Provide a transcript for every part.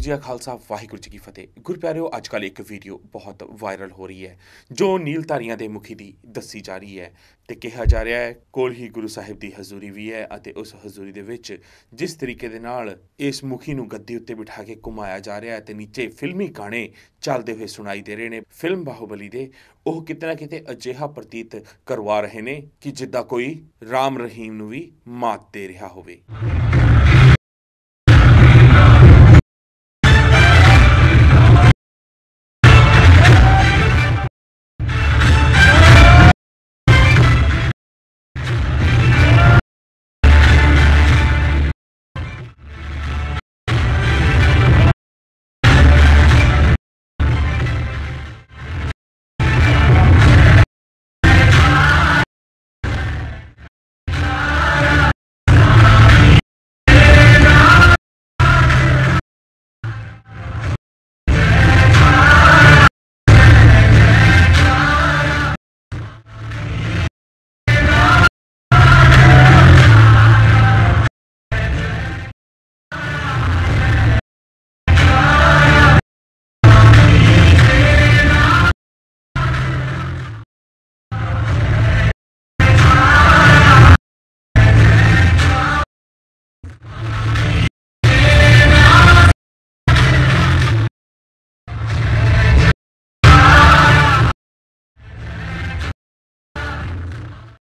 ਵਾਹਿਗੁਰੂ ਜੀ ਕਾ ਖਾਲਸਾ, ਵਾਹਿਗੁਰੂ ਜੀ ਕੀ ਫਤਿਹ। ਗੁਰਪਿਆਰਿਓ ਅੱਜ ਕੱਲ ਇੱਕ ਵੀਡੀਓ ਬਹੁਤ ਵਾਇਰਲ ਹੋ ਰਹੀ ਹੈ, ਜੋ ਨੀਲਧਾਰੀਆਂ ਦੇ ਮੁਖੀ ਦੀ ਦੱਸੀ ਜਾ ਰਹੀ ਹੈ ਤੇ ਕਿਹਾ ਜਾ ਰਿਹਾ ਹੈ, ਕੋਲ ਹੀ ਗੁਰੂ ਸਾਹਿਬ ਦੀ ਹਜ਼ੂਰੀ ਵੀ ਹੈ ਅਤੇ ਉਸ ਹਜ਼ੂਰੀ ਦੇ ਵਿੱਚ ਜਿਸ ਤਰੀਕੇ ਦੇ ਨਾਲ ਇਸ ਮੁਖੀ ਨੂੰ ਗੱਦੀ ਉੱਤੇ ਬਿਠਾ ਕੇ ਘੁਮਾਇਆ ਜਾ ਰਿਹਾ ਹੈ ਤੇ ਨੀਚੇ ਫਿਲਮੀ ਗਾਣੇ ਚੱਲਦੇ ਹੋਏ ਸੁਣਾਈ ਦੇ ਰਹੇ ਨੇ। ਫਿਲਮ ਬਾਹੂਬਲੀ ਦੇ ਉਹ ਕਿਤੇ ਨਾ ਕਿਤੇ ਅਜਿਹਾ ਪ੍ਰਤੀਤ ਕਰਵਾ ਰਹੇ ਨੇ ਕਿ ਜਿੱਦਾਂ ਕੋਈ ਰਾਮ ਰਹੀਮ ਨੂੰ ਵੀ ਮਾਤ ਦੇ ਰਿਹਾ ਹੋਵੇ।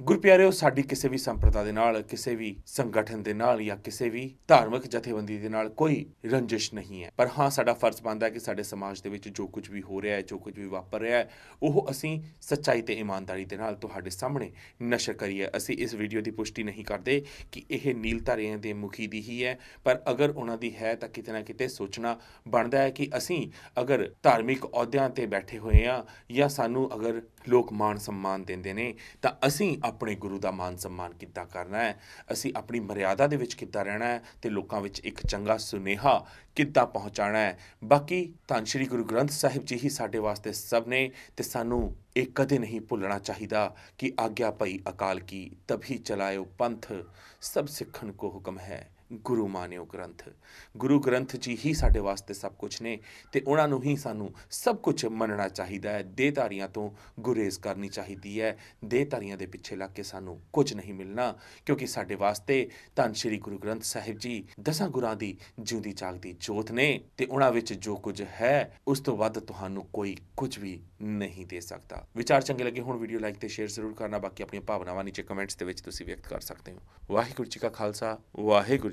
ਗੁਰਪਿਆਰਿਓ ਸਾਡੀ ਕਿਸੇ ਵੀ ਸੰਪਰਦਾ ਦੇ ਨਾਲ, ਕਿਸੇ ਵੀ ਸੰਗਠਨ ਦੇ ਨਾਲ ਜਾਂ ਕਿਸੇ ਵੀ ਧਾਰਮਿਕ ਜਥੇਬੰਦੀ ਦੇ ਨਾਲ ਕੋਈ ਰੰਜਿਸ਼ ਨਹੀਂ ਹੈ। ਪਰ ਹਾਂ, ਸਾਡਾ ਫਰਜ਼ ਬਣਦਾ ਹੈ ਕਿ ਸਾਡੇ ਸਮਾਜ ਦੇ ਵਿੱਚ ਜੋ ਕੁਝ ਵੀ ਹੋ ਰਿਹਾ ਹੈ, ਜੋ ਕੁਝ ਵੀ ਵਾਪਰ ਰਿਹਾ ਹੈ, ਉਹ ਅਸੀਂ ਸੱਚਾਈ ਤੇ ਇਮਾਨਦਾਰੀ ਦੇ ਨਾਲ ਤੁਹਾਡੇ ਸਾਹਮਣੇ ਨਸ਼ਰ ਕਰੀਏ। ਅਸੀਂ ਇਸ ਵੀਡੀਓ ਦੀ ਪੁਸ਼ਟੀ ਨਹੀਂ ਕਰਦੇ ਕਿ ਇਹ ਨੀਲਧਾਰੀਆਂ ਦੇ ਮੁਖੀ ਦੀ ਹੀ ਹੈ, ਪਰ ਅਗਰ ਉਹਨਾਂ ਦੀ ਹੈ ਤਾਂ ਕਿਤੇ ਨਾ ਕਿਤੇ ਸੋਚਣਾ ਬਣਦਾ ਹੈ ਕਿ ਅਸੀਂ ਅਗਰ ਧਾਰਮਿਕ ਅਹੁਦਿਆਂ ਤੇ ਬੈਠੇ ਹੋਏ ਆ ਜਾਂ ਸਾਨੂੰ ਅਗਰ ਲੋਕ ਮਾਣ ਸਨਮਾਨ ਦਿੰਦੇ ਨੇ, ਤਾਂ ਅਸੀਂ ਆਪਣੇ ਗੁਰੂ ਦਾ ਮਾਨ ਸਨਮਾਨ ਕਿੱਦਾਂ ਕਰਨਾ ਹੈ? ਅਸੀਂ ਆਪਣੀ ਮਰਿਆਦਾ ਦੇ ਵਿੱਚ ਕਿੱਦਾਂ ਰਹਿਣਾ ਹੈ ਤੇ ਲੋਕਾਂ ਵਿੱਚ ਇੱਕ ਚੰਗਾ ਸੁਨੇਹਾ ਕਿੱਦਾਂ ਪਹੁੰਚਾਉਣਾ ਹੈ? ਬਾਕੀ ਧੰਨ ਸ਼੍ਰੀ ਗੁਰੂ ਗ੍ਰੰਥ ਸਾਹਿਬ ਜੀ ਹੀ ਸਾਡੇ ਵਾਸਤੇ ਸਭ ਨੇ ਤੇ ਸਾਨੂੰ ਇਹ ਕਦੇ ਨਹੀਂ ਭੁੱਲਣਾ ਚਾਹੀਦਾ ਕਿ ਆਗਿਆ ਭਈ ਅਕਾਲ ਕੀ ਤਭੀ ਚਲਾਇਓ ਪੰਥ, ਸਭ ਸਿੱਖਣ ਕੋ ਹੁਕਮ ਹੈ। ਗੁਰੂ ਮਾਨਿਓ ਗ੍ਰੰਥ। ਗੁਰੂ ਗ੍ਰੰਥ ਜੀ ਹੀ ਸਾਡੇ ਵਾਸਤੇ ਸਭ ਕੁਝ ਨੇ ਤੇ ਉਹਨਾਂ ਨੂੰ ਹੀ ਸਾਨੂੰ ਸਭ ਕੁਝ ਮੰਨਣਾ ਚਾਹੀਦਾ ਹੈ। ਦੇਹਧਾਰੀਆਂ ਤੋਂ ਗੁਰੇਜ਼ ਕਰਨੀ ਚਾਹੀਦੀ ਹੈ। ਦੇਹਧਾਰੀਆਂ ਦੇ ਪਿੱਛੇ ਲੱਗ ਕੇ ਸਾਨੂੰ ਕੁਝ ਨਹੀਂ ਮਿਲਣਾ ਕਿਉਂਕਿ ਸਾਡੇ ਵਾਸਤੇ ਧੰਨ ਸ਼੍ਰੀ ਗੁਰੂ ਗ੍ਰੰਥ ਸਾਹਿਬ ਜੀ ਦਸਾਂ ਗੁਰਾਂ ਦੀ ਜਿਉਂਦੀ ਜਾਗਦੀ ਜੋਤ ਨੇ ਤੇ ਉਹਨਾਂ ਵਿੱਚ ਜੋ ਕੁਝ ਹੈ, ਉਸ ਤੋਂ ਵੱਧ ਤੁਹਾਨੂੰ ਕੋਈ ਕੁਝ ਵੀ ਨਹੀਂ ਦੇ ਸਕਦਾ। ਵਿਚਾਰ ਚੰਗੇ ਲੱਗੇ ਹੁਣ, ਵੀਡੀਓ ਲਾਈਕ ਤੇ ਸ਼ੇਅਰ ਜ਼ਰੂਰ ਕਰਨਾ। ਬਾਕੀ ਆਪਣੀਆਂ ਭਾਵਨਾਵਾਂ ਨੀਚੇ ਕਮੈਂਟਸ ਦੇ ਵਿੱਚ ਤੁਸੀਂ ਵਿਅਕਤ ਕਰ ਸਕਦੇ ਹੋ। ਵਾਹਿਗੁਰੂ ਜੀ ਕਾ ਖਾਲਸਾ, ਵਾਹਿਗੁਰੂ